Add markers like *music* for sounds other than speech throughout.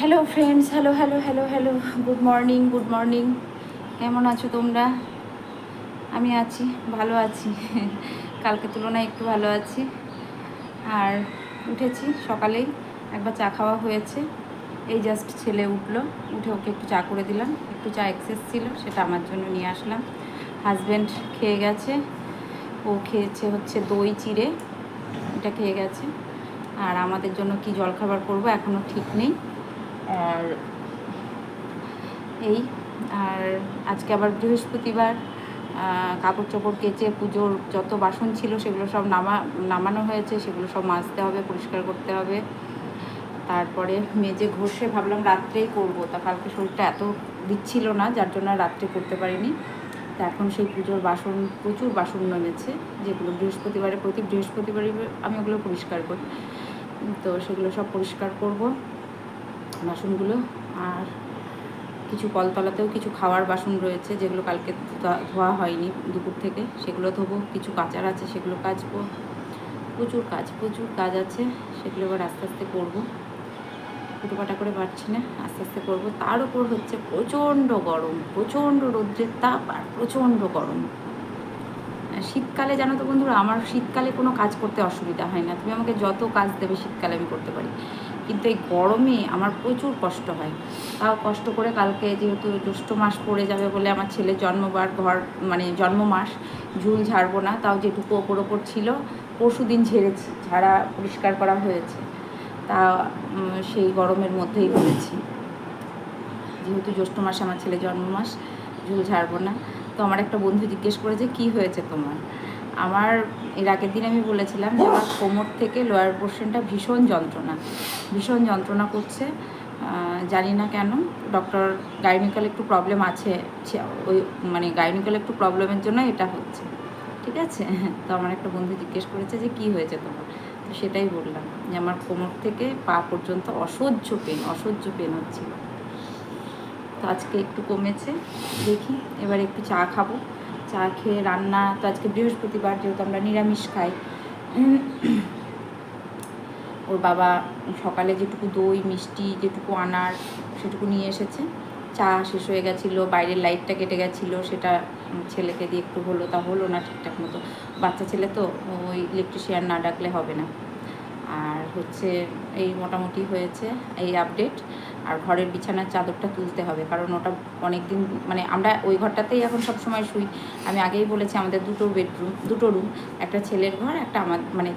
Hello friends hello hello hello hello good morning good morning কেমন আছো তোমরা? আমি আছি, ভালো আছি। কালকে তুলনায় একটু ভালো আছি। আর উঠেছি সকালেই। একবার চা খাওয়া হয়েছে। এই জাস্ট ছেলে উঠল। উঠে ওকে একটু চা করে দিলাম। একটু চা এক্সেস ছিল, সেটা আমার জন্য নিয়ে আসলাম। হাজব্যান্ড খেয়ে গেছে। ও খেয়েছে হচ্ছে দই, চিড়ে। এটা খেয়ে গেছে। আর আমাদের জন্য কি জলখাবার করব এখনও ঠিক নেই। আর এই, আর আজকে আবার বৃহস্পতিবার কাপড় চোপড় কেচে পুজোর যত বাসন ছিল সেগুলো সব নামা, নামানো হয়েছে, সেগুলো সব মাজতে হবে, পরিষ্কার করতে হবে। তারপরে মেজে ঘষে ভাবলাম রাত্রেই করব, তা কালকে শরীরটা এত দিচ্ছিল না, যার জন্য রাত্রে করতে পারিনি। তা এখন সেই পুজোর বাসন, প্রচুর বাসন নেমেছে যেগুলো বৃহস্পতিবারে, প্রতি বৃহস্পতিবারে আমি ওগুলো পরিষ্কার করি। তো সেগুলো সব পরিষ্কার করব। বাসনগুলো আর কিছু কলতলাতেও কিছু খাওয়ার বাসন রয়েছে যেগুলো কালকে ধোয়া- হয়নি দুপুর থেকে। সেগুলো ধোবো, কিছু কাচার আছে সেগুলো কাচবো। প্রচুর কাজ প্রচুর কাজ আছে, সেগুলো এবার আস্তে আস্তে করব। ফুটোপাটা করে পারছি না, আস্তে আস্তে করব। তার উপর হচ্ছে প্রচণ্ড গরম, প্রচণ্ড রৌদ্রের তাপ আর প্রচণ্ড গরম। শীতকালে জানো তো বন্ধুরা, আমার শীতকালে কোনো কাজ করতে অসুবিধা হয় না। তুমি আমাকে যত কাজ দেবে শীতকালে আমি করতে পারি। কিন্তু এই গরমে আমার প্রচুর কষ্ট হয়। তাও কষ্ট করে কালকে যেহেতু জ্যৈষ্ঠ মাস পড়ে যাবে বলে আমার ছেলের জন্মবার ঘর মানে জন্ম মাস ঝুল ঝাড়বো না, তাও যেটুকু ওপর ওপর ছিল, পরশু দিন ঝেড়েছি, ঝাড়া পরিষ্কার করা হয়েছে। তা সেই গরমের মধ্যেই করেছি যেহেতু জ্যৈষ্ঠ মাসে আমার ছেলে জন্ম মাস ঝুল ঝাড়বো না। তো আমার একটা বন্ধু জিজ্ঞেস করেছে, কি হয়েছে তোমার? আমার, এর আগের দিন আমি বলেছিলাম যে আমার কোমর থেকে লোয়ার পোর্শনটা ভীষণ যন্ত্রণা ভীষণ যন্ত্রণা করছে। জানি না কেন ডক্টর গাইনিক্যাল একটু প্রবলেম আছে ওই মানে গাইনিক্যাল একটু প্রবলেমের জন্য এটা হচ্ছে। ঠিক আছে? *laughs* তো আমার একটা বন্ধু জিজ্ঞেস করেছে যে কি হয়েছে তোমার? তো সেটাই বললাম যে আমার কোমর থেকে পা পর্যন্ত অসহ্য পেন অসহ্য পেন হচ্ছিল। তো আজকে একটু কমেছে, দেখি, এবার একটু চা খাব। চা খেয়ে রান্না, তো আজকে বৃহস্পতিবার যেহেতু আমরা নিরামিষ খাই। ওর বাবা সকালে যেটুকু দই, মিষ্টি যেটুকু আনার সেটুকু নিয়ে এসেছে। চা শেষ হয়ে গেছিল, বাইরের লাইটটা কেটে গেছিল, সেটা ছেলেকে দিয়ে একটু হলো তা হলো না ঠিকঠাক মতো। বাচ্চা ছেলে তো ওই ইলেকট্রিশিয়ান না ডাকলে হবে না। আর হচ্ছে এই মোটামুটি হয়েছে এই আপডেট আর ঘরের বিছানার চাদরটা তুলতে হবে, কারণ ওটা অনেক দিন মানে আমরা ওই ঘরটাতেই এখন সব সময় শুই। আমি আগেই বলেছি আমাদের দুটো বেডরুম দুটো রুম একটা ছেলের ঘর, একটা আমার মানে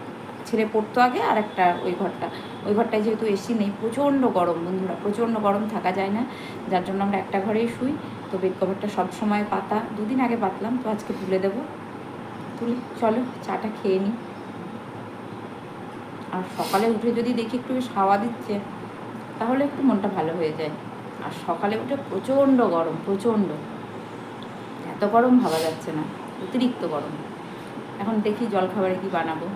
ছেলে পড়তো আগে আর একটা ওই ঘরটা। ওই ঘরটায় যেহেতু এসি নেই, প্রচণ্ড গরম বন্ধুরা, প্রচণ্ড গরম থাকা যায় না। যার জন্য আমরা একটা ঘরেই শুই। তো বেড কভারটা সব সময় পাতা, দুদিন আগে পাতলাম, তো আজকে তুলে দেবো। তুলি, চলো, চাটা খেয়ে নিই আর সকালে উঠে যদি দেখি একটু বেশ হাওয়া দিচ্ছে। তাহলে একটু মনটা ভালো হয়ে যায়। আর সকালে উঠে প্রচণ্ড গরম, প্রচণ্ড। এত গরম ভাবা যাচ্ছে না, অতিরিক্ত গরম। এখন দেখি জলখাবারে কি বানাবো।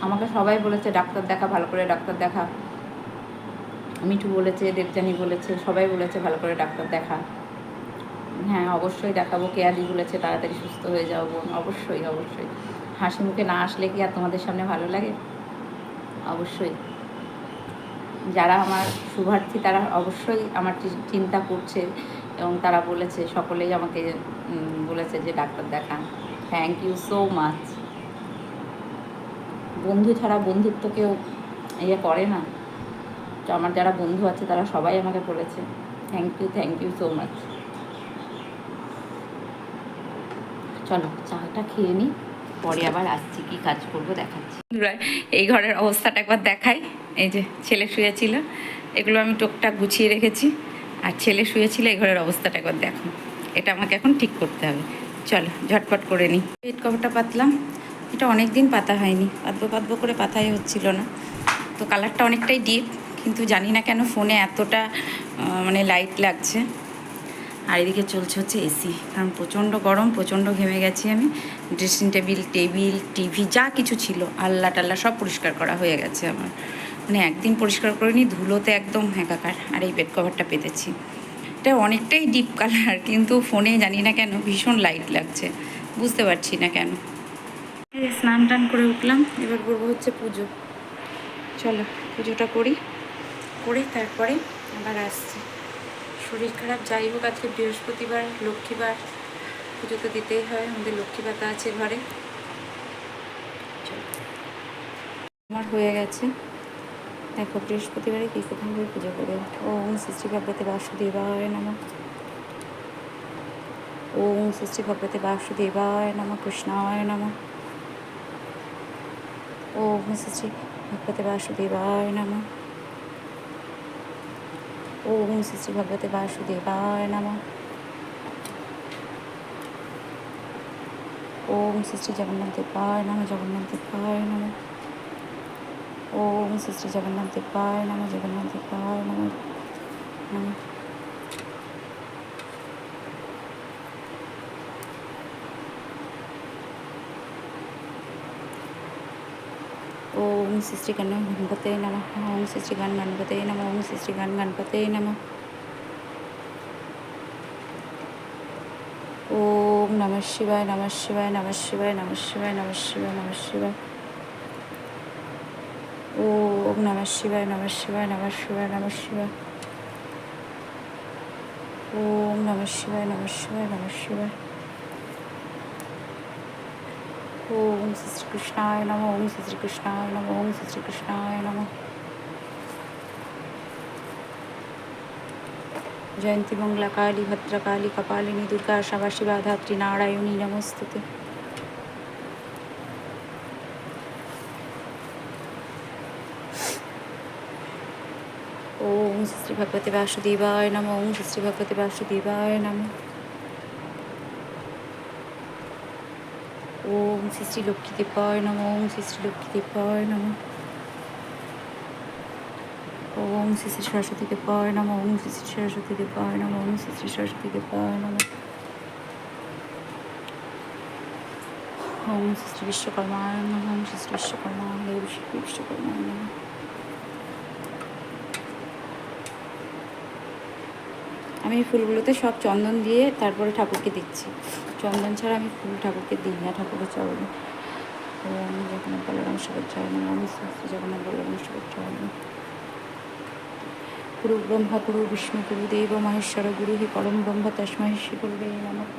আমাকে সবাই বলেছে, ডাক্তার দেখা, ভালো করে ডাক্তার দেখা। মিঠু বলেছে দেবজানি বলেছে, সবাই বলেছে, ভালো করে ডাক্তার দেখা। হ্যাঁ অবশ্যই দেখাবো। কেয়াদি বলেছে, তাড়াতাড়ি সুস্থ হয়ে যাও বোন। অবশ্যই অবশ্যই। হাসি মুখে না আসলে কি আর তোমাদের সামনে ভালো লাগে? অবশ্যই। যারা আমার শুভার্থী, তারা অবশ্যই আমার চিন্তা করছে এবং তারা বলেছে, সকলেই আমাকে বলেছে যে ডাক্তার দেখান। থ্যাংক ইউ সো মাচ বন্ধু ছাড়া বন্ধুত্ব কেউ ইয়ে করে না। তো আমার যারা বন্ধু আছে, তারা সবাই আমাকে বলেছে। Thank you thank you so much চলো, চাটা খেয়ে নিই পরে আবার আসছি, কি কাজ করব দেখাচ্ছি। এই ঘরের অবস্থাটা একবার দেখাই। এই যে ছেলে শুয়েছিল, এগুলো আমি টুকটাক গুছিয়ে রেখেছি। আর ছেলে শুয়েছিল, এই ঘরের অবস্থাটা একবার দেখো। এটা আমাকে এখন ঠিক করতে হবে। চলো, ঝটপট করে নিই। পেট কভারটা পাতলাম। এটা অনেক দিন পাতা হয়নি। পাতবো পাতবো করে পাতাই হচ্ছিল না। তো কালারটা অনেকটাই ডিপ, কিন্তু জানি না কেন ফোনে এতটা মানে লাইট লাগছে। আর এদিকে চলছে হচ্ছে এসি। কারণ প্রচণ্ড গরম, প্রচণ্ড ঘেমে গেছি আমি। ড্রেসিং টেবিল টেবিল টিভি যা কিছু ছিল, আল্লা টাল্লা সব পরিষ্কার করা হয়ে গেছে আমার। মানে একদিন পরিষ্কার করিনি ধুলোতে একদম হ্যাঁকাকার আর এই বেড কভারটা পেতেছি। এটা অনেকটাই ডিপ কালার কিন্তু ফোনে জানি না কেন ভীষণ লাইট লাগছে। বুঝতে পারছি না কেন। স্নান টান করে উঠলাম, এবার করব হচ্ছে পুজো। চলো, পুজোটা করি, করে তারপরে আবার আসছি। শরীর খারাপ, যাই হোক, আজকে বৃহস্পতিবার, লক্ষ্মীবার পুজো তো দিতেই হয়, আমাদের লক্ষ্মী পাতা আছে ঘরে। আমার হয়ে গেছে। দেখো, বৃহস্পতিবারে কী কোথায় পুজো করে ওম সৃষ্টি ভগবতে বাসুদেবায় নমঃ। ওম সৃষ্টি ভগবতে বাসুদেবায় নমঃ, কৃষ্ণায় নমঃ। ওম সৃষ্টি ভগবতে বাসুদেবায় নমঃ। ওম শ্রী ভগবতে বাসুদেবায় নমঃ। ওম শ্রী জগন্নাথ পায় নমঃ জগন্নাথ পায় নমঃ। ওম শ্রী জগন্নাথ পায় নমঃ জগন্নাথ পায় নম। নমঃ। সৃষ্টি গান গণপতে নাম ওং সৃষ্টি গান গণপতে নাম ওং সৃষ্টি গান গণপতে নাম ওম নম শিবায় নম শিবায় নম শিবায় নম শিবায় নম শিবায় নম শিবায় ওম নম শিবায় নম শিবায় নম শিবায় নম শিবায় ওম নম শিবায় নম শিবায় নম শিবায় ওম শ্রী শ্রীকৃষ্ণায় নম ওম শ্রী শ্রীকৃষ্ণায় নম ওম শ্রী শ্রীকৃষ্ণায় নম জয়ন্তী মঙ্গলা কালী ভদ্রকালী কপালিনী দুর্গা সাবাসী বাধাত্রী নারায়ণী নমস্তুতে ওম শ্রী ভগবতী বাসুদেবায় নম ওম শ্রী ভগবতী বাসুদেবায় নম শ্রী শ্রী লক্ষ্মী দেবায় নম। ওম শ্রী শ্রী লক্ষ্মী দেবায় নম, ওম শ্রী শ্রী সরস্বতী দেবায় নম, ওম শ্রী শ্রী সরস্বতী দেবায় নম। ওম শ্রী শ্রী সরস্বতী দেবায় নম, ওম শ্রী শ্রী বিশ্বকর্মায় নম, ওম শ্রী শ্রী বিশ্বকর্মায় বিশ্বকর্মায় নম। আমি ফুলগুলোতে সব চন্দন দিয়ে তারপরে ঠাকুরকে দিচ্ছি। চন্দন ছাড়া আমি ফুল ঠাকুরকে দিই না, ঠাকুরের চরণে। আমি জগন্নাথ বলরাম শিবের চরণে শ্রী জগন্নাথ বলরাম শিবের চরণে। গুরু ব্রহ্মা, গুরু বিষ্ণু গুরু দেব মহেশ্বর, গুরু হি পরম ব্রহ্ম, তস্মৈ শ্রী নমঃ।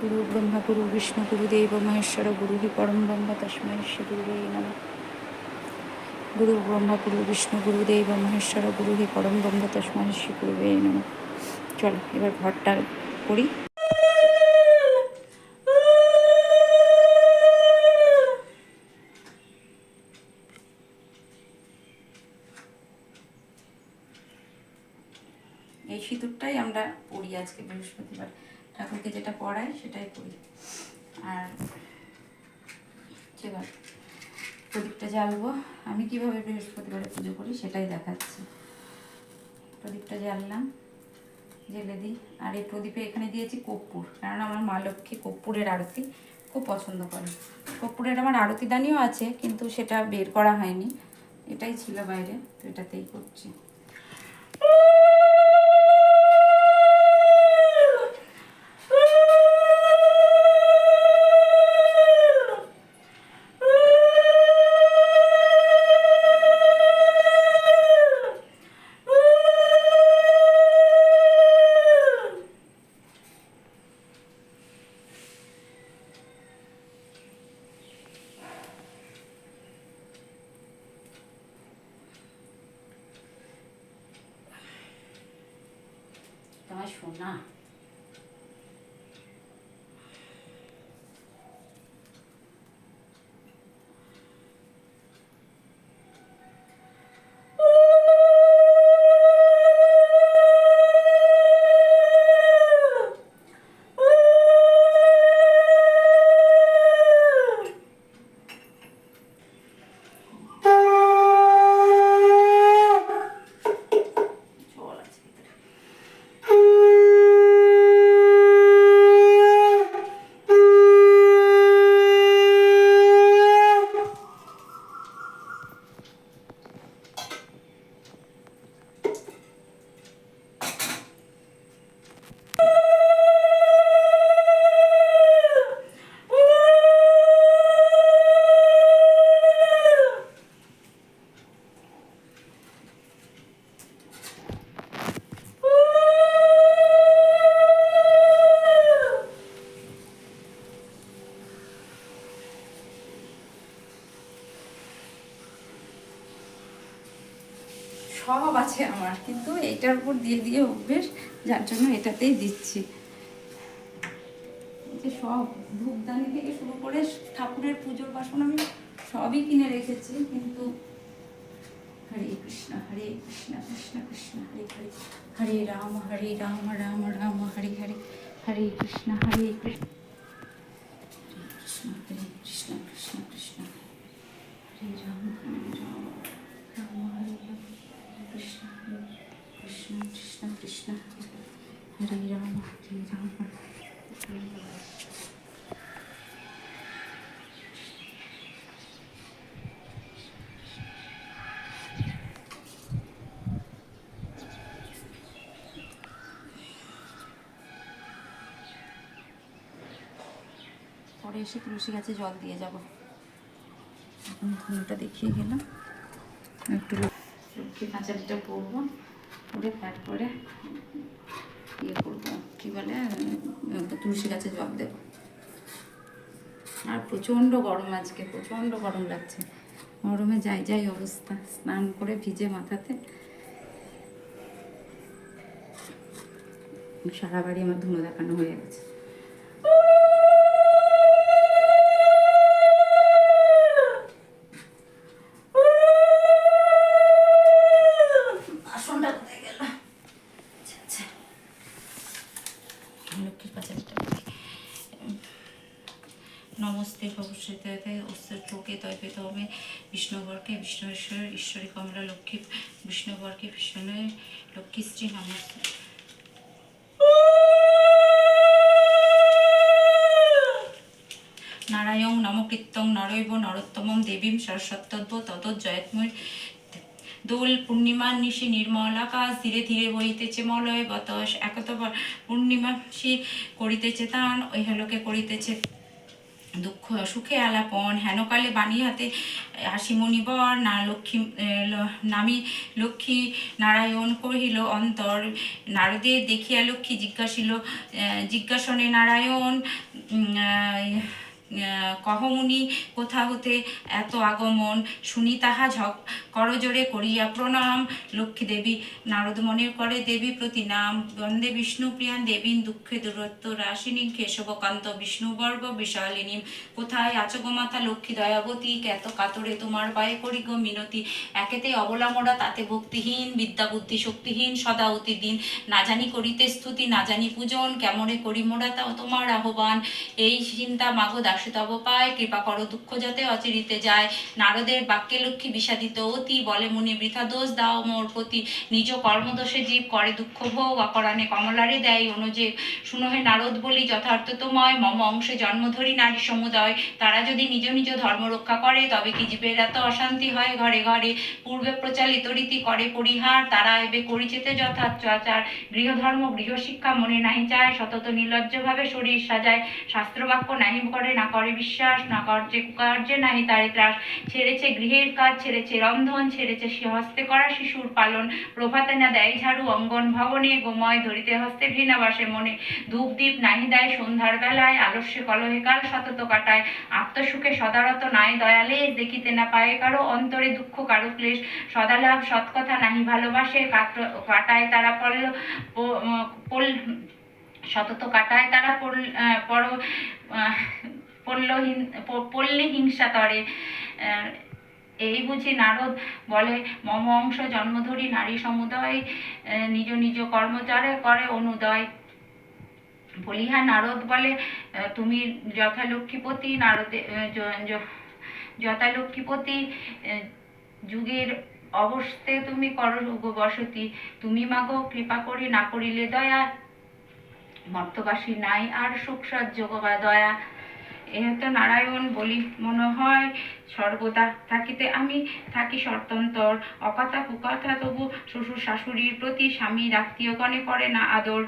গুরু ব্রহ্মা, গুরু বিষ্ণু গুরু দেব মহেশ্বর, গুরু হি পরম ব্রহ্ম, তস্মৈ শ্রী গুরুবে নমঃ। গুরু ব্রহ্মা, গুরু বিষ্ণু গুরুদেব মহেশ্বর, গুরু হি পরম ব্রহ্ম, তসমা শ্রী গুরুবে নম। চলো, এবার ঘরটা করি। এই সিঁদুরটাই আমরা পড়ি আজকে বৃহস্পতিবার। ঠাকুরকে যেটা পড়াই সেটাই করি আর, এবার প্রদীপটা জ্বালবো। আমি কীভাবে বৃহস্পতিবারে পুজো করি সেটাই দেখাচ্ছি। প্রদীপটা জ্বাললাম জেলে দিই। আর এই প্রদীপে এখানে দিয়েছি কর্পূর কারণ আমার মা লক্ষ্মী কর্পূরের আরতি খুব পছন্দ করে। কর্পূরের আমার আরতি দানিও আছে, কিন্তু সেটা বের করা হয়নি। এটাই ছিল বাইরে, তো এটাতেই করছি। এইটার উপর দিয়ে দিয়ে অভ্যেস, যার জন্য এটাতেই দিচ্ছি। যে সব ধূপদানি থেকে শুরু করে ঠাকুরের পুজোর বাসন আমি সবই কিনে রেখেছি, কিন্তু হরে কৃষ্ণ হরে কৃষ্ণ কৃষ্ণ কৃষ্ণ, হরে হরে হরে রাম হরে রাম রাম রাম, হরে হরে হরে কৃষ্ণ হরে কৃষ্ণ হরে কৃষ্ণ কৃষ্ণ কৃষ্ণ হরে রাম হরে রাম রাম হরে রাম কৃষ্ণ হরে কৃষ্ণ কৃষ্ণ কৃষ্ণ হরে রাম হরে রাম হরে রাম পরে এসে তুলসী গাছে জল দিয়ে যাব। এখন ঘুমটা দেখিয়ে গেলাম। একটু লক্ষ্মী কাঁচালিটা পরবো পরে তারপরে ইয়ে করব। কী বলে তুলসী গাছে জল দেবো। আর প্রচণ্ড গরম আজকে, প্রচণ্ড গরম লাগছে। গরমে যাই যাই অবস্থা। স্নান করে ভিজে মাথাতে। সারা বাড়ি আমার ধুনো দেখানো হয়ে গেছে। বিষ্ণুবরকে বিষ্ণু লক্ষ্মী শ্রী নমস্তে নারায়ণ নমকৃত্যং নরৈব নরোত্তমম দেবীম সরস্বত্যদ্ভ তত জয়ত্ময় দোল পূর্ণিমার নিশি নির্মল আকাশ ধীরে ধীরে বহিতেছে মলয় বতস, একতবার পূর্ণিমাসী করিতেছে তান ইহলোকে করিতেছে দুঃখ, সুখে আলাপন, হেনকালে বাণী হাতে হাসি মণিবর না লক্ষ্মী নামি লক্ষ্মী নারায়ণ কহিল, অন্তর, নারদে দেখিয়া লক্ষ্মী জিজ্ঞাসিল জিজ্ঞাসনে নারায়ণ কহমুনি কোথা হতে এত আগমন শুনি তাহা ঝক। করজোরে করিয়া প্রণাম, লক্ষ্মী দেবী। নারদ মনের করে, দেবী প্রতি নাম বন্দে বিষ্ণু প্রিয়ান দেবীন দুঃখে দূরত্ব রাশিনী কেশবকান্ত বিষ্ণু বর্গ বিশালিনী কোথায় আছো গো মাতা লক্ষ্মী দয়াবতী? এত কাতরে তোমার পায়ে করি গো মিনতি। একেতে অবলা মোড়া তাতে ভক্তিহীন, বিদ্যা বুদ্ধি শক্তিহীন, সদা অতি দিন। না জানি করিতে স্তুতি, না জানি পূজন। কেমনে করি মোড়া তাও তোমার আহ্বান? এই চিন্তা মাগো দাসে তব পায়, কৃপা করো দুঃখ যাতে অচিরিতে যায়। নারদের বাক্যে লক্ষ্মী বিষাদিত অতি, বলে মুনি বৃথা দোষ দাও মোর প্রতি। নিজ কর্মদোষে জীব করে দুঃখ ভোগ, অপরাণে কমলারে দেয় অনুজে। শুনহে নারদ বলি যথার্থ তোমায় মম অংশে জন্ম ধরি নারী সমুদয়। তারা যদি নিজ নিজ ধর্ম রক্ষা করে, তবে কি জীবের এত অশান্তি হয় ঘরে ঘরে? পূর্বে প্রচালিত রীতি করে পরিহার, তারা এবে করিছেতে যথার্থ আচার। গৃহধর্ম, গৃহশিক্ষা মনে নাহি চায় সতত নির্লজ্জভাবে শরীর সাজায়। শাস্ত্রবাক্য নাহি করে না করে বিশ্বাস না কার্যে নাহি তারে ত্রাস। ছেড়েছে গৃহের কাজ, ছেড়েছে রন্ধন, ছেড়েছে সে হস্তে করা শিশুর পালন। প্রভাতে না দেয় ঝাড়ু, অঙ্গন ভবনে গোময় ধরিতে হস্তে ঘৃণা বাসে মনে। ধূপ দীপ নাহি দেয় সন্ধ্যার বেলায়, আলস্যে কলহে কাল সতত কাটায়। আত্মসুখে সদারত নাই দয়ালে, দেখিতে না পায় কারও অন্তরে দুঃখ, কারও ক্লেশ। সদালাভ সৎকথা নাহি ভালোবাসে কাট- কাটায় তারা পল্ল পল, সতত কাটায় তারা পর আহ, পল্লহীন প- হিংসা তরে। এই বুঝি নারদ বলে মম অংশ জন্মধরি নারী সমুদয় নিজ নিজ কর্মচারে করে অনুদয়। বলিহা নারদ বলে তুমি যথালক্ষ্মীপতি নারদে আহ, য- য- যথালক্ষ্মীপতি যুগের অবস্তে তুমি করো বসতি। তুমি মাগো কৃপা করি না করিলে দয়া। মর্তবাসী নাই আর সুখ সহ্য দয়া। এত নারায়ণ বলি মনে হয়, সর্বদা থাকিতে আমি থাকি স্বতন্ত্র অকথা কুকথা তবু শ্বশুর শাশুড়ির প্রতি স্বামীর আত্মীয়গণে করে না আদর।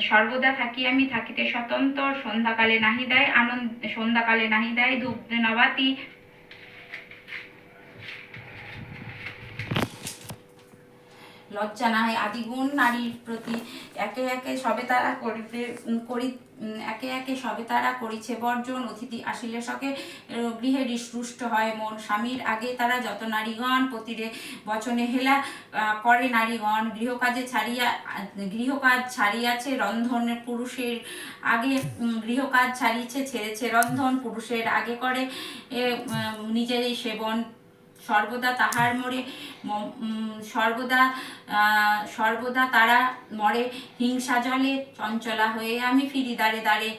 সর্বদা থাকি আমি থাকিতে স্বতন্ত্র সন্ধ্যাকালে নাহি দেয় আনন্দ, সন্ধ্যাকালে নাহি দেয় ধূপ নবাতি লজ্জা না হয়। আদিগুণ নারীর প্রতি একে একে সবে তারা করিতে করি একে একে সবে তারা করিছে বর্জন। অতিথি আসিলে সকে গৃহে রুষ্ট হয় মন। স্বামীর আগে তারা যত নারীগণ প্রতিরে বচনে হেলা করে নারীগণ। গৃহকাজে ছাড়িয়া, গৃহকাজ ছাড়িয়াছে রন্ধন পুরুষের আগে গৃহকাজ ছাড়িয়েছে ছেড়েছে রন্ধন পুরুষের আগে করে নিজেরই সেবন সর্বদা তাহার মরে সর্বদা সর্বদা তারা মরে হিংসা জলে চঞ্চলা হয়ে আমি ফিরি দাঁড়ে দাঁড়ে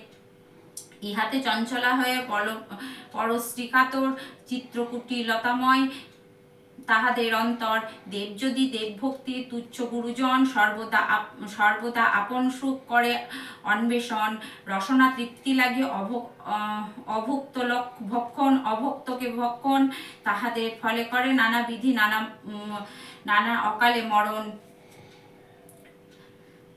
ইহাতে চঞ্চলা হয়ে পর, পরশ্রীকাতর চিত্রকুটি লতাময় তাহাদের অন্তর দেব যদি দেবভক্তি তুচ্ছ গুরুজন, সর্বদা সর্বদা আপন সুখ করে অন্বেষণ, রসনা তৃপ্তি লাগে অভুক্ত ভক্ষণ, অভক্তকে ভক্ষণ, তাহাদের ফলে করে নানা বিধি, নানা নানা অকালে মরণ।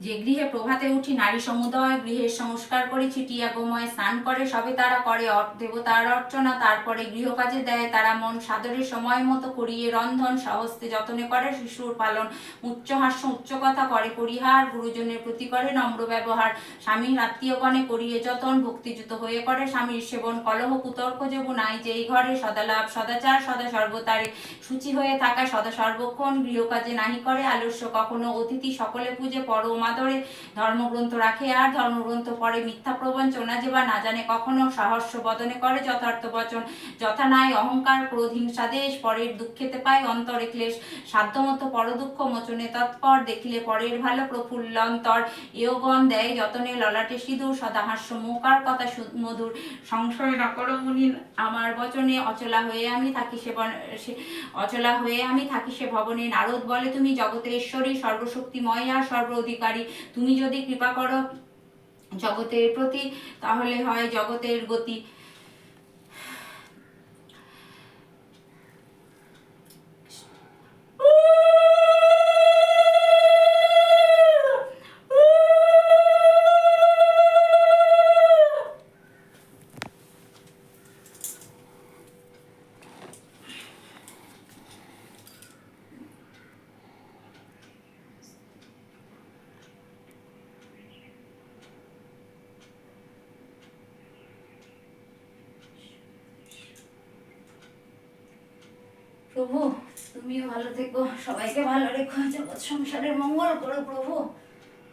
যে গৃহে প্রভাতে উঠি নারী সমুদয়, গৃহের সংস্কার করে ছিটিয়া গোময় স্নান করে, সবে তারা করে দেবতার অর্চনা, তারপরে গৃহকাজে দেয়, তারা মন সাদরে সময় মতো করিয়ে রন্ধন, সহস্তে যতনে করে, শিশুর পালন, উচ্চ হাস্য, উচ্চ কথা করে, পরিহার, গুরুজনের প্রতি করে নম্র ব্যবহার, স্বামীর আত্মীয়গণে করিয়ে যতন ভক্তিযুত হয়ে করে স্বামীর সেবন, কলহ, কুতর্ক যেব নাই যেই ঘরে সদালাভ, সদাচার সদা সর্বতারে সূচি হয়ে থাকা সদা সর্বক্ষণ গৃহকাজে নাহি করে, আলস্য কখনো অতিথি সকলে পুজে পরম আদরে ধর্মগ্রন্থ রাখে আর ধর্মগ্রন্থ পরে মিথ্যা প্রবঞ্চনা যে বা না জানে কখনো সহস্য বদনে করে যথার্থ বচন। যথা নাই অহংকার, ক্রোধ, হিংসা দেশ, পরের দুঃখেতে পায় অন্তরে ক্লেশ। সাধ্যমতো পর দুঃখ মোচনে তৎপর, দেখিলে পরের ভালো প্রফুল্ল অন্তর ইয়গণ দেয় যতনে ললাটে সিঁদুর, সদা হাস্য মুখার কথা মধুর। সংশয় নকর মুনি, আমার বচনে অচলা হয়ে আমি থাকি সে- অচলা হয়ে আমি থাকি সে ভবনে। নারদ বলে, তুমি জগতের ঈশ্বরী, সর্বশক্তিময় আর সর্ব অধিকারী তুমি যদি কৃপা করো জগতের প্রতি তাহলে হয় জগতের গতি। প্রভু, তুমিও ভালো থেকো। সবাইকে ভালো রেখো। জগৎ সংসারের মঙ্গল করো প্রভু।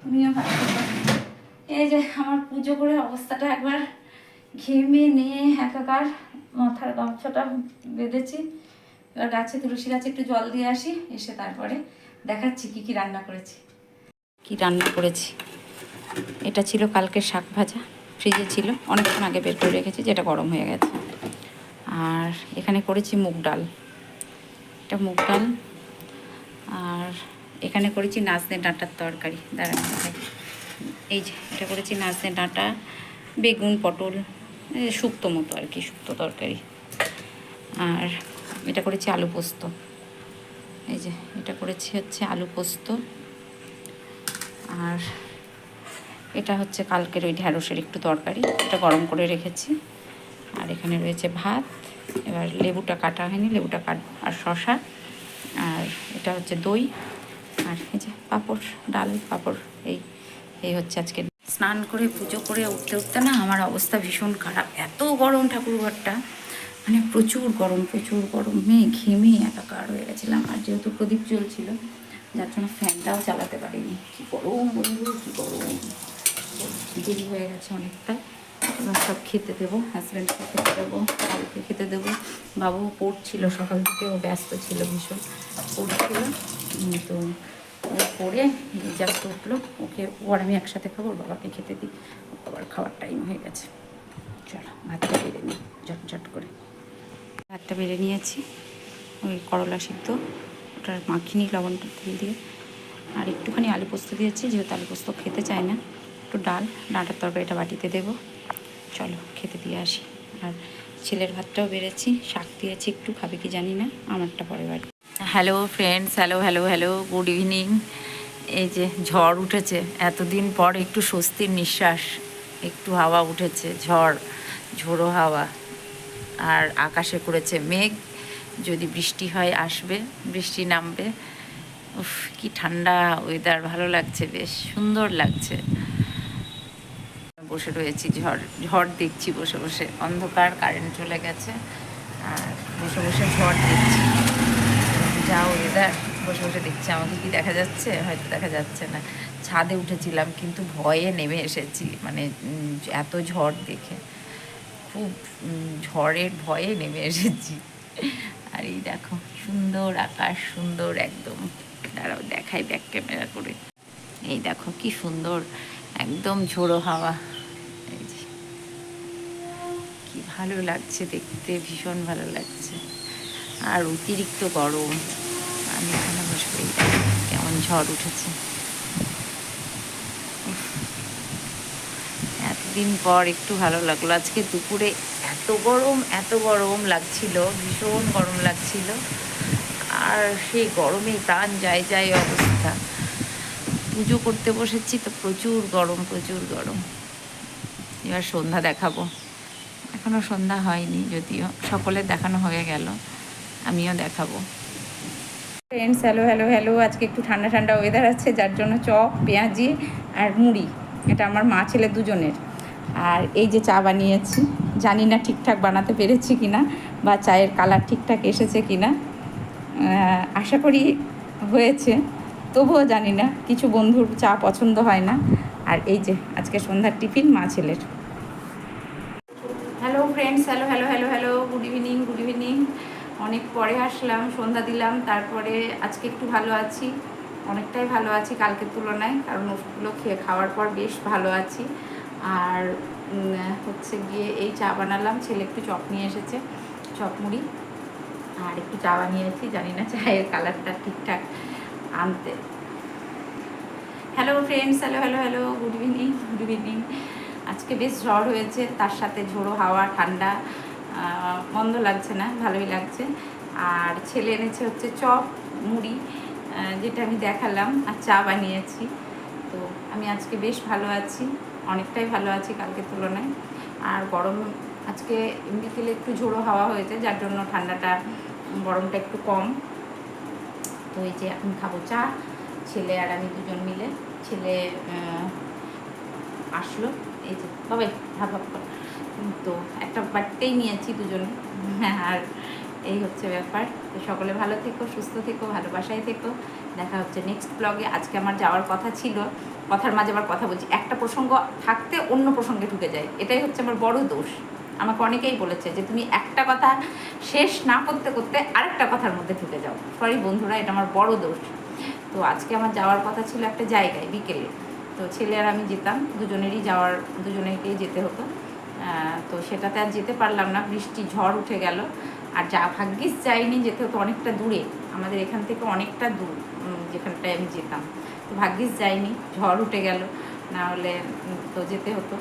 তুমিও ভালো থেকো। এই যে আমার পুজো করে অবস্থাটা একবার ঘেমে নিয়ে একাকার মাথার গামছাটা বেঁধেছি। এবার গাছে তুলসী গাছে একটু জল দিয়ে আসি, এসে তারপরে দেখাচ্ছি কি কি রান্না করেছি। কি রান্না করেছি? এটা ছিল কালকে শাক ভাজা। ফ্রিজে ছিল। অনেকক্ষণ আগে বের করে রেখেছি, যেটা গরম হয়ে গেছে। আর এখানে করেছি মুগ ডাল। এটা মুগ ডাল। আর এখানে করেছি নাচনে ডাঁটার তরকারি। দাঁড়ান এই যে, এটা করেছি নাচনে ডাঁটা, বেগুন, পটল শুক্তো মতো আর কি, শুক্তো তরকারি। আর এটা করেছি আলু পোস্ত। এই যে, এটা করেছি হচ্ছে আলু পোস্ত। আর এটা হচ্ছে কালকের ওই ঢ্যাঁড়সের একটু তরকারি। এটা গরম করে রেখেছি। আর এখানে রয়েছে ভাত। এবার লেবুটা কাটা হয়নি, লেবুটা কাট আর শশা আর এটা হচ্ছে দই, আর এই যে পাঁপড়, ডাল, পাঁপড়, এই এই হচ্ছে আজকে। স্নান করে পুজো করে উঠতে উঠতে না আমার অবস্থা ভীষণ খারাপ। এত গরম ঠাকুরঘরটা মানে প্রচুর গরম প্রচুর গরম ঘেমে একাকার হয়ে গেছিলাম। আর যেহেতু প্রদীপ চলছিল যার জন্য ফ্যানটাও চালাতে পারিনি। কী গরম বন্ধু কী গরম। দেরি হয়ে গেছে অনেকটা সব খেতে দেবো হাজব্যান্ডকে খেতে দেবো বাবুকে খেতে দেবো। বাবু পড়ছিল সকাল থেকে, ও ব্যস্ত ছিল ভীষণ। পড়ছিল তো ও পড়ে জাস্ট উঠল, ওকে, ও আর আমি একসাথে খাব, ওর বাবাকে খেতে দিই। ওর বাবার খাওয়ার টাইম হয়ে গেছে। চলো, ভাতটা বেড়ে নিই, ঝটঝট করে। ভাতটা বেড়ে নিয়েছি, ওই করলা সিদ্ধ ওটার মাখিনি লবণটা তেল দিয়ে। আর একটুখানি আলু পোস্ত দিয়েছি, যেহেতু আলু পোস্ত খেতে চায় না, একটু ডাল ডাঁটার তরকারিটা বাটিতে দেবো। চলো খেতে দিয়ে আসি। আর ছেলের ভাতটাও বেড়েছি, শাক দিয়েছি একটু, খাবে কি জানি না, আমারটা পরে বাড়ি hello friends hello hello hello good evening এই যে ঝড় উঠেছে, এতদিন পর একটু স্বস্তির নিঃশ্বাস, একটু হাওয়া উঠেছে, ঝড়, ঝোড়ো হাওয়া। আর আকাশে করেছে মেঘ, যদি বৃষ্টি হয় আসবে, বৃষ্টি নামবে। উফ, কি ঠান্ডা ওয়েদার ভালো লাগছে, বেশ সুন্দর লাগছে। বসে রয়েছি, ঝড় ঝড় দেখছি বসে বসে। অন্ধকার কারেন্ট চলে গেছে, আর বসে বসে ঝড় দেখছি। যা ওয়েদার বসে বসে দেখছি, আমাকে কি দেখা যাচ্ছে? হয়তো দেখা যাচ্ছে না। ছাদে উঠেছিলাম, কিন্তু ভয়ে নেমে এসেছি মানে এত ঝড় দেখে। খুব ঝড়ের ভয়ে নেমে এসেছি। আর এই দেখো, সুন্দর আকাশ, সুন্দর একদম। দাঁড়াও, দেখাই ব্যাক ক্যামেরা করে। এই দেখো, কি সুন্দর, একদম ঝোড়ো হাওয়া। কি ভালো লাগছে দেখতে, ভীষণ ভালো লাগছে। আর অতিরিক্ত গরম, আমি এখানে বসে কেমন ঝড় উঠেছে। এতদিন পর একটু ভালো লাগল। আজকে দুপুরে এত গরম এত গরম লাগছিল, ভীষণ গরম লাগছিল। আর সেই গরমে প্রাণ যায় যায় অবস্থা। পুজো করতে বসেছি তো প্রচুর গরম প্রচুর গরম। এবার সন্ধ্যা দেখাবো। এখনও সন্ধ্যা হয়নি যদিও সকলের দেখানো হয়ে গেল আমিও দেখাবো। ফ্রেন্ডস হ্যালো হ্যালো হ্যালো আজকে একটু ঠান্ডা ঠান্ডা ওয়েদার আছে যার জন্য চপ পেঁয়াজি আর মুড়ি এটা আমার মা ছেলে দুজনের। আর এই যে চা বানিয়েছি জানি না ঠিকঠাক বানাতে পেরেছি কিনা বা চায়ের কালার ঠিকঠাক এসেছে কিনা আহ, আশা করি হয়েছে তবুও জানি না কিছু বন্ধুর চা পছন্দ হয় না। আর এই যে আজকে সন্ধ্যার টিফিন মা ছেলের। Friends hello hello hello hello good evening good evening অনেক পরে আসলাম, সন্ধ্যা দিলাম, তারপরে আজকে একটু ভালো আছি। অনেকটাই ভালো আছি কালকের তুলনায়, কারণ ওষুধগুলো খেয়ে খাওয়ার পর বেশ ভালো আছি। আর হচ্ছে গিয়ে এই চা বানালাম, ছেলে একটু চপ নিয়ে এসেছে, চপ মুড়ি। আর একটু চা বানিয়েছি, জানি না চায়ের কালারটা ঠিকঠাক আনতে। Hello friends hello hello hello good evening good evening আজকে বেশ ঝড় হয়েছে, তার সাথে ঝোড়ো হাওয়া, ঠান্ডা মন্দ লাগছে না, ভালোই লাগছে। আর ছেলে এনেছে হচ্ছে চপ, মুড়ি যেটা আমি দেখালাম আর চা বানিয়েছি। তো আমি আজকে বেশ ভালো আছি, অনেকটাই ভালো আছি কালকের তুলনায়। আর গরম, আজকে বিকেলে একটু ঝোড়ো হাওয়া হয়েছে, যার জন্য ঠান্ডাটা, গরমটা একটু কম। তো এই যে এখন খাব চা, ছেলে আর আমি দুজন মিলে, ছেলে আসলো। এই যে কর। তো একটা বাড়িতেই নিয়েছি দুজনে। আর এই হচ্ছে ব্যাপার। তো সকলে ভালো থেকো, সুস্থ থেকো, ভালোবাসায় থেকো। দেখা হচ্ছে নেক্সট ব্লগে আজকে আমার যাওয়ার কথা ছিল। কথার মাঝে আবার কথা বলছি। একটা প্রসঙ্গ থাকতে অন্য প্রসঙ্গে ঢুকে যায়। এটাই হচ্ছে আমার বড় দোষ। আমাকে অনেকেই বলেছে যে, তুমি একটা কথা শেষ না করতে করতে আরেকটা কথার মধ্যে ঢুকে যাও। সরি বন্ধুরা, এটা আমার বড় দোষ। তো আজকে আমার যাওয়ার কথা ছিল একটা জায়গায়, বিকেলে। তো ছেলে আর আমি যেতাম, দুজনেরই যাওয়ার দুজনেকেই যেতে হতো। তো সেটাতে আর যেতে পারলাম না, বৃষ্টি, ঝড় উঠে গেল। আর যা ভাগ্যিস যাইনি, যেতে হতো অনেকটা দূরে। আমাদের এখান থেকে অনেকটা দূর যেখানটায় আমি যেতাম। তো ভাগ্যিস যাইনি, ঝড় উঠে গেল, না হলে তো যেতে হতো।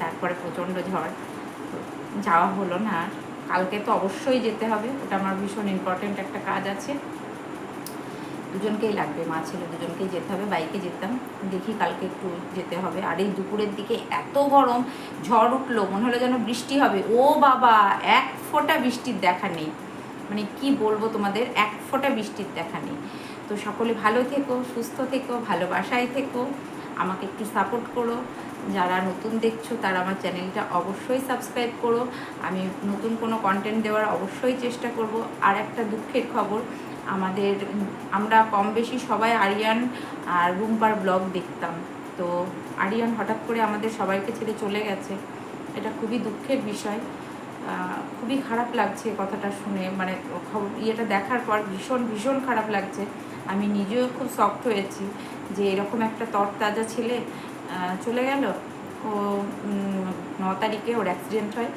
তারপরে প্রচণ্ড ঝড়। যাওয়া হলো না আর। কালকে তো অবশ্যই যেতে হবে, ওটা আমার ভীষণ ইম্পর্ট্যান্ট একটা কাজ আছে। দুজনকেই লাগবে, মা ছেলে দুজনকেই যেতে হবে, বাইকে যেতাম। দেখি কালকে একটু যেতে হবে। আর এই দুপুরের দিকে এত গরম, ঝড় উঠল, মনে হলো যেন বৃষ্টি হবে। ও বাবা, এক ফোঁটা বৃষ্টির দেখা নেই। মানে কি বলব তোমাদের, এক ফোঁটা বৃষ্টির দেখা নেই। তো সকলে ভালো থেকো, সুস্থ থেকো, ভালোবাসায় থেকো। আমাকে একটু সাপোর্ট করো। যারা নতুন দেখছ, তারা আমার চ্যানেলটা অবশ্যই সাবস্ক্রাইব করো। আমি নতুন কোনো কন্টেন্ট দেওয়ার অবশ্যই চেষ্টা করব। আর একটা দুঃখের খবর আমাদের, আমরা কম বেশি সবাই আরিয়ান আর রুম্পার ব্লগ দেখতাম। তো আরিয়ান হঠাৎ করে আমাদের সবাইকে ছেড়ে চলে গেছে। এটা খুবই দুঃখের বিষয়। খুবই খারাপ লাগছে কথাটা শুনে। মানে খবর, ইয়েটা দেখার পর ভীষণ ভীষণ খারাপ লাগছে। আমি নিজেও খুব শক্ত হয়েছি যে এরকম একটা তরতাজা ছেলে চলে গেল। ও ন তারিখে ওর অ্যাক্সিডেন্ট হয়।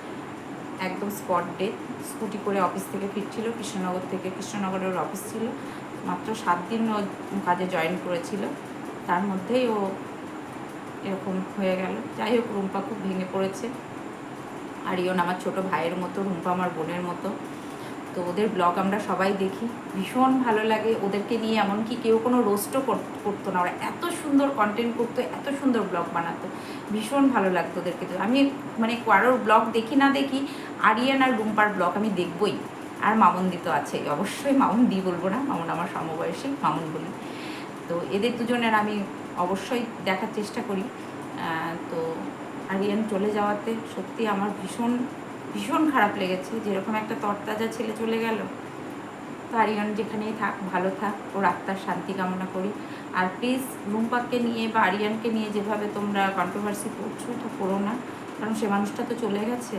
একদম স্পট ডে স্কুটি করে অফিস থেকে ফিরছিল, কৃষ্ণনগর থেকে কৃষ্ণনগরের অফিস ছিল। মাত্র সাত দিন ও কাজে জয়েন করেছিল। তার মধ্যেই ও এরকম হয়ে গেল। যাই হোক, রুম্পা খুব ভেঙে পড়েছে। আর ইয়ন আমার ছোট ভাইয়ের মতো, রুম্পা আমার বোনের মতো। তো ওদের ব্লগ আমরা সবাই দেখি। ভীষণ ভালো লাগে। ওদেরকে নিয়ে এমনকি কেউ কোনো রোস্টও করতো না। ওরা এত সুন্দর কন্টেন্ট করতো, এত সুন্দর ব্লগ বানাতো। ভীষণ ভালো লাগতো ওদেরকে তো আমি মানে কারোর ব্লগ দেখি না দেখি, আরিয়ান আর রুম্পার ব্লগ আমি দেখবই। আর মামুন দি তো আছেই। অবশ্যই মামুন দি বলব না। মামুন আমার সমবয়সী, মামুন বলি। তো এদের দুজনের আমি অবশ্যই দেখার চেষ্টা করি। তো আরিয়ান চলে যাওয়াতে সত্যি আমার ভীষণ ভীষণ খারাপ লেগেছে। যেরকম একটা তরতাজা ছেলে চলে গেল তো আরিয়ান যেখানেই থাক, ভালো থাক, ওর আত্মার শান্তি কামনা করি। আর প্লিজ রুম্পাকে নিয়ে বা আরিয়ানকে নিয়ে যেভাবে তোমরা কন্ট্রোভার্সি করছ, এটা করো না। কারণ সে মানুষটা তো চলে গেছে,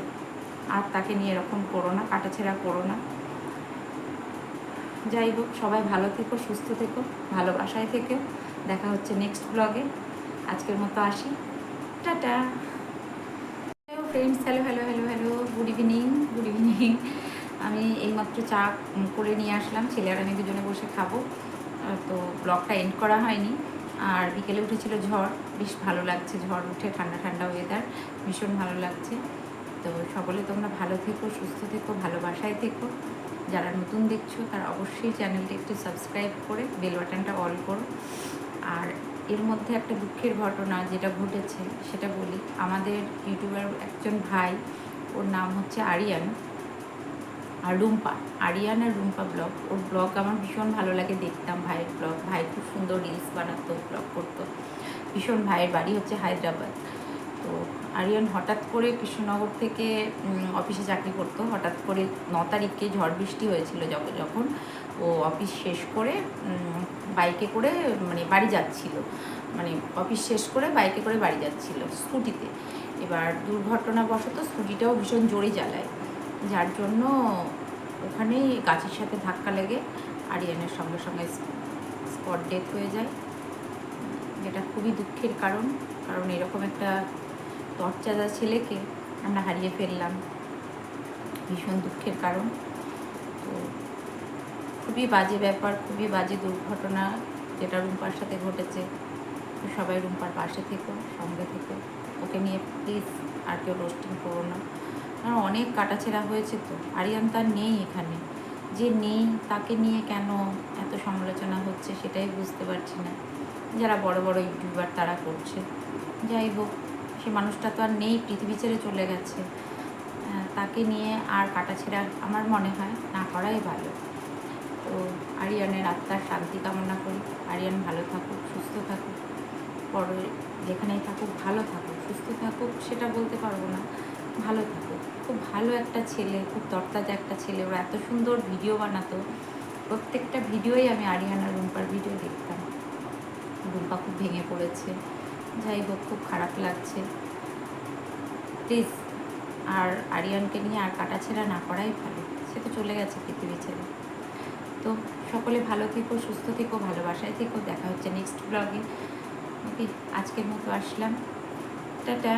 আর তাকে নিয়ে এরকম করো না, কাটাছেড়া করো না। যাই হোক, সবাই ভালো থেকো, সুস্থ থেকো, ভালোবাসায় থেকো। দেখা হচ্ছে নেক্সট ব্লগে আজকের মতো আসি। Tata. Friends hello hello hello hello good evening good evening আমি এইমাত্র চা করে নিয়ে আসলাম, ছেলে আর আমি দুজনে বসে খাব। তো ব্লগটা এন্ড করা হয়নি। আর বিকেলে উঠেছিল ঝড়, বেশ ভালো লাগছে ঝড় উঠে, ঠান্ডা ঠান্ডা ওয়েদার ভীষণ ভালো লাগছে। তো সকলে তোমরা ভালো থেকো, সুস্থ থেকো, ভালোবাসায় থেকো। যারা নতুন দেখছ, তারা অবশ্যই চ্যানেলটি একটু সাবস্ক্রাইব করে বেল বাটনটা অল করো। আর এর মধ্যে একটা দুঃখের ঘটনা যেটা ঘটেছে, সেটা বলি। আমাদের ইউটিউবার একজন ভাই ওর নাম হচ্ছে আরিয়ান আর রুম্পা। আরিয়ান আর রুম্পা ব্লগ। ওর ব্লগ আমার ভীষণ ভালো লাগে দেখতাম ভাইয়ের ব্লগ। ভাই খুব সুন্দর রিলস বানাতো ব্লগ করতো। ভীষণ ভাইয়ের বাড়ি হচ্ছে হায়দ্রাবাদ। তো আরিয়ান হঠাৎ করে কৃষ্ণনগর থেকে অফিসে চাকরি করতো। হঠাৎ করে ন তারিখে ঝড় বৃষ্টি হয়েছিল যখন যখন ও অফিস শেষ করে বাইকে করে মানে বাড়ি যাচ্ছিল। মানে অফিস শেষ করে বাইকে করে বাড়ি যাচ্ছিল স্কুটিতে। এবার দুর্ঘটনাবশত স্কুটিটাও ভীষণ জোরে জ্বালায়। যার জন্য ওখানেই গাছের সাথে ধাক্কা লেগে আরিয়ানের সঙ্গে সঙ্গে স্পট ডেথ হয়ে যায়। যেটা খুবই দুঃখের কারণ কারণ এরকম একটা তরচাজা ছেলেকে আমরা হারিয়ে ফেললাম। ভীষণ দুঃখের কারণ। তো খুবই বাজে ব্যাপার, খুবই বাজে দুর্ঘটনা যেটা রুম্পার সাথে ঘটেছে। সবাই রুম্পার পাশে থেকো, সঙ্গে থেকো। ওকে নিয়ে প্লিজ আর কেউ রোস্টিং করো না। কারণ অনেক কাটাছেড়া হয়েছে তো। আরিয়ান তার নেই এখানে। যে নেই, তাকে নিয়ে কেন এত সমালোচনা হচ্ছে সেটাই বুঝতে পারছি না। যারা বড় বড় ইউটিউবার তারা করছে। যাই হোক, সে মানুষটা তো আর নেই, পৃথিবী ছেড়ে চলে গেছে। তাকে নিয়ে আর কাটাছেড়া আমার মনে হয় না করাই ভালো। তো আরিয়ানের আত্মার শান্তি কামনা করি। আরিয়ান ভালো থাকুক, সুস্থ থাকুক, পরে যেখানেই থাকুক, ভালো থাকুক। সুস্থ থাকুক, সেটা বলতে পারব না। ভালো থাকুক। খুব ভালো একটা ছেলে, খুব তরতাজা একটা ছেলে। ওরা এত সুন্দর ভিডিও বানাতো। প্রত্যেকটা ভিডিওই আমি আরিয়ানা রুম্পার ভিডিও দেখতাম। রুম্পা খুব ভেঙে পড়েছে। যাই হোক, খুব খারাপ লাগছে। প্লিজ আর আরিয়ানকে নিয়ে আর কাটাছেড়া না করাই ভালো। সে তো চলে গেছে পৃথিবী ছেড়ে। তো সকলে ভালো থেকো, সুস্থ থেকো, ভালোবাসায় থেকো। দেখা হচ্ছে নেক্সট ব্লগে ওকে আজকের মতো আসলাম। টাটা